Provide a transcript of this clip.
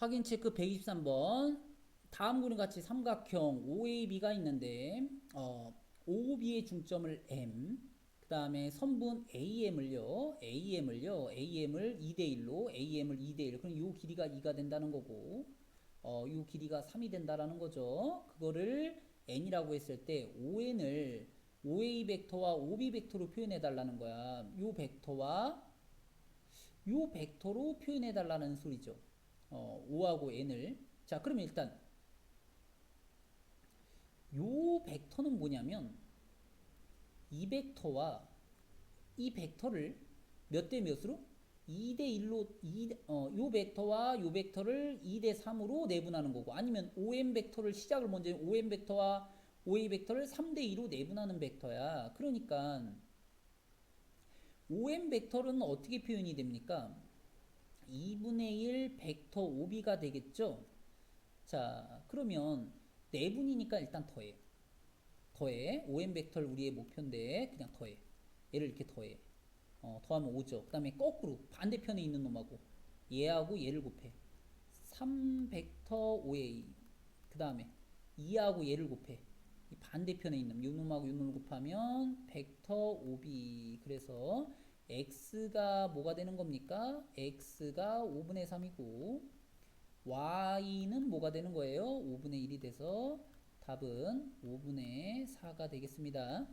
확인 체크 123번. 다음 그림 같이 삼각형 OAB가 있는데 어, OB의 중점을 M, 그 다음에 선분 AM을요, AM을요, AM을 2대 1로, AM을 2대 1. 그럼 요 길이가 2가 된다는 거고, 어, 요 길이가 3이 된다라는 거죠. 그거를 n이라고 했을 때 ON을 OA 벡터와 OB 벡터로 표현해 달라는 거야. 요 벡터와 요 벡터로 표현해 달라는 소리죠. 어, O하고 N을. 자, 그러면 일단 요 벡터는 뭐냐면 이 벡터와 이 벡터를 몇 대 몇으로? 2대 1로 2, 어, 요 벡터와 요 벡터를 2대 3으로 내분하는 거고 아니면 OM 벡터를 시작을 먼저 OM 벡터와 OA 벡터를 3대 2로 내분하는 벡터야. 그러니까 OM 벡터는 어떻게 표현이 됩니까? 2분의 1 벡터 OB가 되겠죠? 자, 그러면 내분이니까 일단 더해. 더해. OM 벡터를 우리의 목표인데 그냥 더해. 얘를 이렇게 더해. 어, 더하면 5죠. 그 다음에 거꾸로 반대편에 있는 놈하고 얘하고 얘를 곱해. 3 벡터 OA. 그 다음에 2하고 얘를 곱해. 이 반대편에 있는 요 놈하고 요 놈을 곱하면 벡터 OB. 그래서 x가 뭐가 되는 겁니까? x가 5분의 3이고 y는 뭐가 되는 거예요? 5분의 1이 돼서 답은 5분의 4가 되겠습니다.